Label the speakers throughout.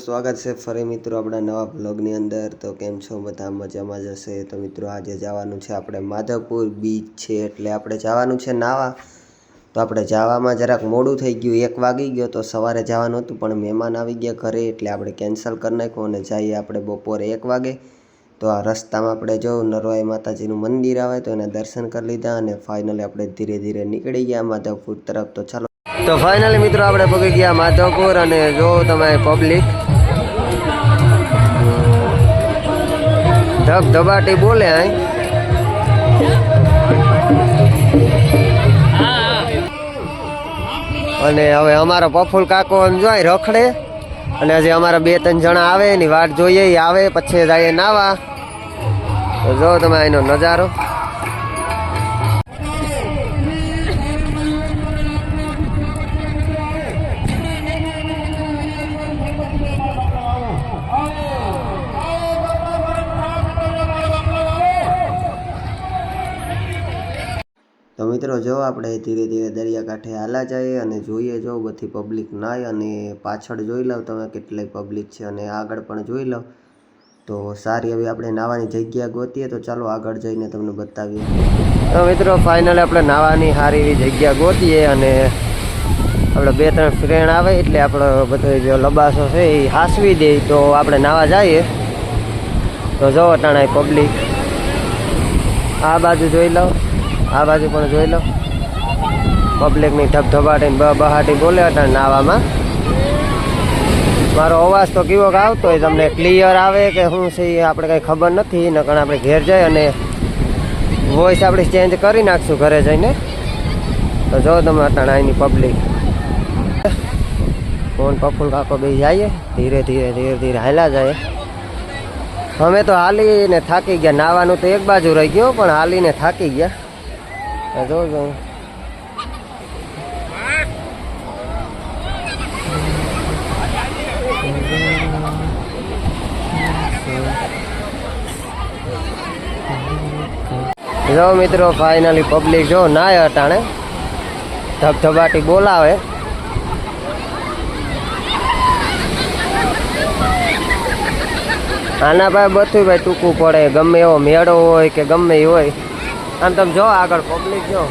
Speaker 1: સ્વાગત છે ફરી મિત્રો આપણા નવા બ્લોગની અંદર. તો કેમ છો? બધા મજામાં જ તો મિત્રો આજે જવાનું છે આપણે માધવપુર બીચ છે. એટલે આપણે જવાનું છે નાવા. તો આપણે જવામાં જરાક મોડું થઈ ગયું. એક વાગી ગયો તો સવારે જવાનું હતું, પણ મહેમાન આવી ગયા ઘરે, એટલે આપણે કેન્સલ કરી નાખ્યું અને જઈએ આપણે બપોરે એક વાગે. તો આ રસ્તામાં આપણે જો નરવાઈ માતાજીનું મંદિર આવે, તો એના દર્શન કરી લીધા અને ફાઇનલી આપણે ધીરે ધીરે નીકળી ગયા માધવપુર તરફ. તો ચાલો. તો ફાઇનલી મિત્રો આપણે પગી ગયા માધવપુર અને જો તમે પબ્લિક ધબ ધબાટી બોલે અહીં અને હવે અમારો પફુલ કાકો એમ જોઈ રખડે. અને હજી અમારા બે ત્રણ જણા આવે, એની વાટ જોઈએ આવે, પછી જાય નાવા. તો જો તમે એનો નજારો. મિત્રો, જો આપણે ધીરે ધીરે દરિયાકાંઠે હાલા જઈએ અને જોઈએ જો બધી પબ્લિક નાય અને પાછળ જોઈ લઉં તમે કેટલી પબ્લિક છે અને આગળ પણ જોઈ લઉં, તો સારી એવી આપણે નાવાની જગ્યા ગોતીએ. તો ચાલો આગળ જઈને તમને બતાવીએ. તો મિત્રો ફાઇનલી આપણે નાવાની સારી એવી જગ્યા ગોતીએ અને આપણે બે ત્રણ ફ્રેન્ડ આવે એટલે આપણો બધો જે લબાસો છે એ હાસવી દે. તો આપણે નાવા જઈએ. તો જો અટાણા પબ્લિક આ બાજુ જોઈ લઉં. આ બાજુ પણ જોઈ લો. પબ્લિકની ધબધબાટી બહાટી બોલે હતા નાવામાં. મારો અવાજ તો કેવો આવતો હોય, તમને ક્લિયર આવે કે શું છે એ આપણે કંઈ ખબર નથી, નકર આપણે ઘેર જઈ અને વોઇસ આપણી ચેન્જ કરી નાખશું ઘરે જઈને. તો જો તમે અટાણા અહીંની પબ્લિક ફોન પફુલ કાકો બે જઈએ, ધીરે ધીરે ધીરે ધીરે હાલા જાય. અમે તો હાલીને થાકી ગયા, નાવાનું તો એક બાજુ રહી ગયો, પણ હાલીને થાકી ગયા. આ જો જો જો મિત્રો ફાઇનલી પબ્લિક જો, ના અટાણે. ધબધબાટી બોલાવે. આના ભાઈ બધું ભાઈ ટૂંકું પડે. ગમે એવો મેળો હોય કે ગમે એ હોય. આમ તમે જો આગળ પબ્લિક જો.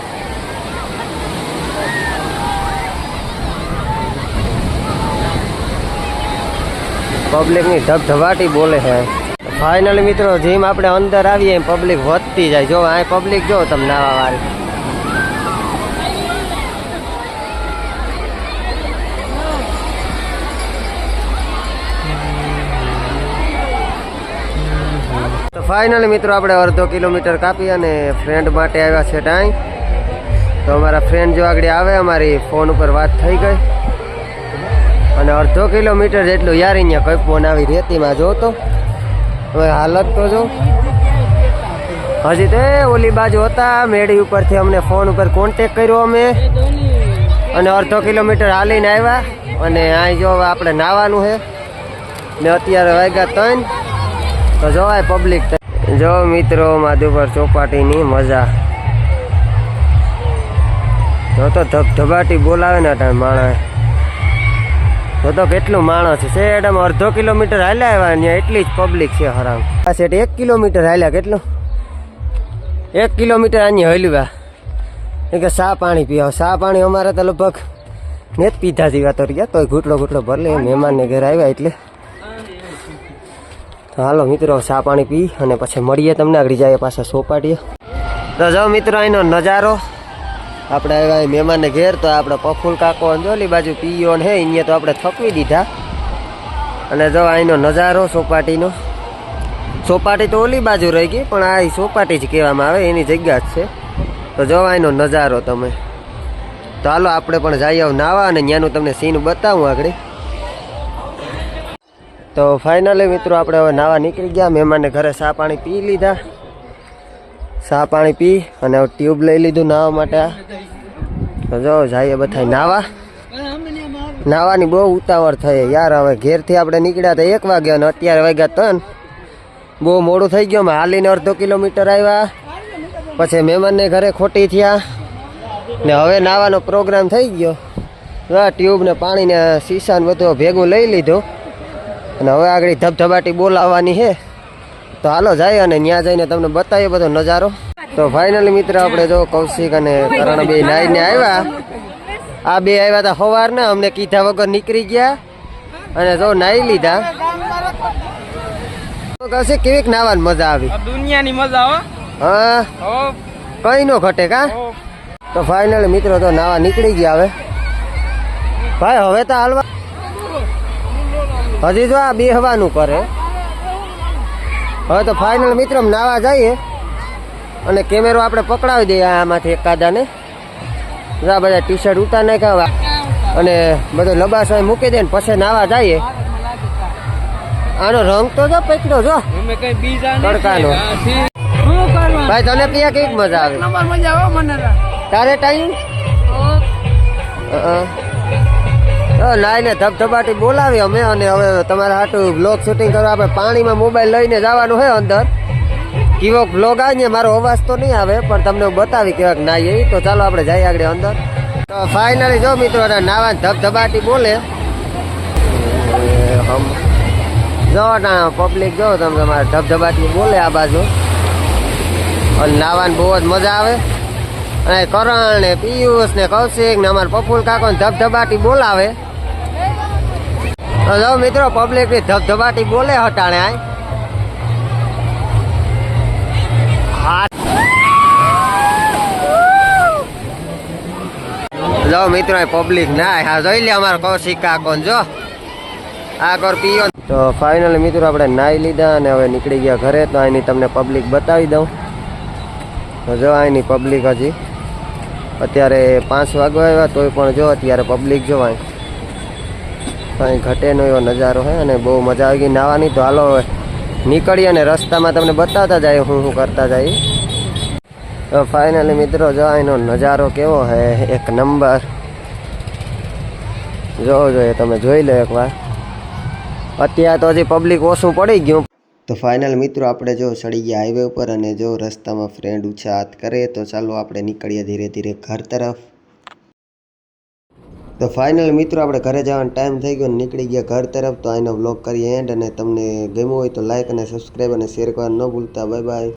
Speaker 1: પબ્લિકની ધબધબાટી બોલે છે. ફાઇનલી મિત્રો, જેમ આપણે અંદર આવીએ એમ પબ્લિક વધતી જાય. જો આ પબ્લિક જો, તમને નાવા વાળી ફાઇનલી મિત્રો આપણે અડધો કિલોમીટર કાપી અને ફ્રેન્ડ માટે આવ્યા છે ટાઈમ તો અમારા ફ્રેન્ડ જો આગળ આવે, અમારી ફોન ઉપર વાત થઈ ગઈ. અને અડધો કિલોમીટર જેટલું યાર અહીંયા કઈ ફોન આવી રેતીમાં જો તો હવે હાલત તો જો. હજી તો ઓલી બાજુ હતા, મેળી ઉપરથી અમને ફોન ઉપર કોન્ટેક કર્યો અમે. અને અડધો કિલોમીટર હાલીને આવ્યા. અને અહીં જો આપણે નાવાનું છે ને અત્યારે વાગ્યા ત્રણ. તો જોવાય પબ્લિક જો મિત્રો માધુપર ચોપાટીની મજા. જો તો ધબધબાટી બોલાવે ને માણસ. જો તો કેટલું માણસ છે. એડમ અડધો કિલોમીટર હાલ્યા આવ્યા, અહીંયા એટલી જ પબ્લિક છે હરામ. આ સેટ એક કિલોમીટર હાલ્યા, કેટલું? એક કિલોમીટર અહીંયા હલવા એ કે સા પાણી પીવા, સા પાણી અમારે તો લગભગ ને જ પીધા જેવા તો રહ્યા, તોય ઘૂંટલો ઘૂંટલો ભરલે મહેમાનને ઘરે આવ્યા એટલે. હાલો મિત્રો, ચા પાણી પી અને પછી મળીએ તમને. આગળ જઈએ પાછા સોપાટીએ. તો જાઓ મિત્રો, અહીંનો નજારો. આપણે આવ્યા મહેમાનને ઘેર, તો આપણે પફુલ કાકો અંજોલી બાજુ પીયો ને હે અહીંયા તો આપણે થકવી દીધા. અને જો અહીંનો નજારો, સોપાટીનો. સોપાટી તો ઓલી બાજુ રહી ગઈ, પણ આ સોપાટી જ કહેવામાં આવે, એની જગ્યા જ છે. તો જો અહીંનો નજારો તમે. તો હાલો, આપણે પણ જઈએ, આવ નાવા અને ત્યાંનું તમને સીન બતાવું આગળ. તો ફાઇનલી મિત્રો આપણે હવે નાવા નીકળી ગયા. મહેમાનને ઘરે સા પાણી પી લીધા. સા પાણી પી અને હવે ટ્યુબ લઈ લીધું નાવા માટે જો, જઈએ બધા નાવા. નાવાની બહુ ઉતાવળ થઈ યાર. હવે ઘેરથી આપણે નીકળ્યા હતા એક વાગ્યા અને અત્યારે વાગ્યા ત્રણ. બહુ મોડું થઈ ગયું. હાલીને અડધો કિલોમીટર આવ્યા. પછી મહેમાનને ઘરે ખોટી થયા. ને હવે નાવાનો પ્રોગ્રામ થઈ ગયો. ટ્યુબ ને પાણી ને બધું ભેગું લઈ લીધું. અને હવે આગળ ધબધબાટી બોલાવવાની છે. તો હાલો જાય અને ત્યાં જઈને તમને બતાવીએ બધો નજારો. તો ફાઇનલી મિત્ર આપણે જો કૌશિક અને કરણ બે નાઈને આવ્યા. આ બે આવ્યા હતા સવારને અમને કીધા વગર નીકળી ગયા. અને જો નાઈ લીધા. તો કૌશિક કેવીક નાવાની મજા આવી?
Speaker 2: દુનિયાની મજા હા.
Speaker 1: હો. કઈ નો ઘટે કા? તો ફાઇનલી મિત્રો તો નાવા નીકળી ગયા હવે. ભાઈ હવે તો હાલવા હજી જો આ બેહવાનું કરે. હવે તો ફાઇનલ મિત્રો નાવા જઈએ. અને કેમેરો આપણે પકડાવી દઈએ આમાંથી એકાદાને. જો બધા ટી શર્ટ ઉતાર નાખ્યા અને બધો લબાસ મૂકી દે ને પછી નાવા જઈએ. આનો રંગ તો જો પકડ્યો જો. તડકાનો. ભાઈ તને પિયા કંઈક મજા આવે? તારે ટાઈમ? હો લાઈને ધબધબાટી બોલાવી અમે અને હવે તમારા હાટું બ્લોગ શૂટિંગ કરવા આપણે પાણીમાં મોબાઈલ લઈને જવાનું છે અંદર. કેવો બ્લોગ આવે મારો અવાજ તો નહીં આવે, પણ તમને હું બતાવી કેવાક એ તો ચાલો આપણે જઈએ આગળ અંદર. તો ફાઇનલી જો મિત્રો નાવા ધબધબાટી બોલે. જો ના પબ્લિક જો તમે તમારે ધબધબાટી બોલે આ બાજુ. અને નાવાની બહુ જ મજા આવે. અને કરણ ને પિયુષ ને કૌશિક ને અમારા પપુલ કાકો ધબધબાટી બોલાવે. તો જો મિત્રો પબ્લિક ધબધબાટી બોલે હટાણે હા જો મિત્રો પબ્લિક ના હા, જોઈ લે અમારો કૌશિક કોણ, જો. આ કર પીઓ તો ફાઇનલી મિત્રો, આપણે નાઈ લીધા અને હવે નીકળી ગયા ઘરે, તો અહીંની તમને પબ્લિક બતાવી દઉં. તો જો અહીંની પબ્લિક હજી. અત્યારે પાંચ વાગવા આવ્યા, તોય પણ જો, અત્યારે પબ્લિક જો અહીં ઘટેનો એવો નજારો હોય અને બહુ મજા આવી ગઈ. નાવાની તો હાલો નીકળી અને રસ્તામાં તમને બતાવતા જાય હું શું કરતા જાય. તો ફાઇનલી મિત્રો જો એનો નજારો કેવો હે, એક નંબર જોવો જોઈએ તમે જોઈ લો એકવાર. અત્યારે તો હજી પબ્લિક ઓછું પડી ગયું. તો ફાઇનલ મિત્રો આપણે જો ચડી ગયા હાઈવે ઉપર અને જો રસ્તામાં ફ્રેન્ડ ઉછા હાથ કરે તો ચાલો આપણે નીકળીએ ધીરે ધીરે ઘર તરફ. તો ફાઇનલ મિત્રો આપણે ઘરે જવાનો ટાઈમ થઈ ગયો નીકળી ગયા ઘર તરફ. તો આનો બ્લોગ કરીએ એન્ડ અને તમને ગમ્યું હોય તો લાઇક અને સબસ્ક્રાઈબ અને શેર કરવા ન ભૂલતા. Bye bye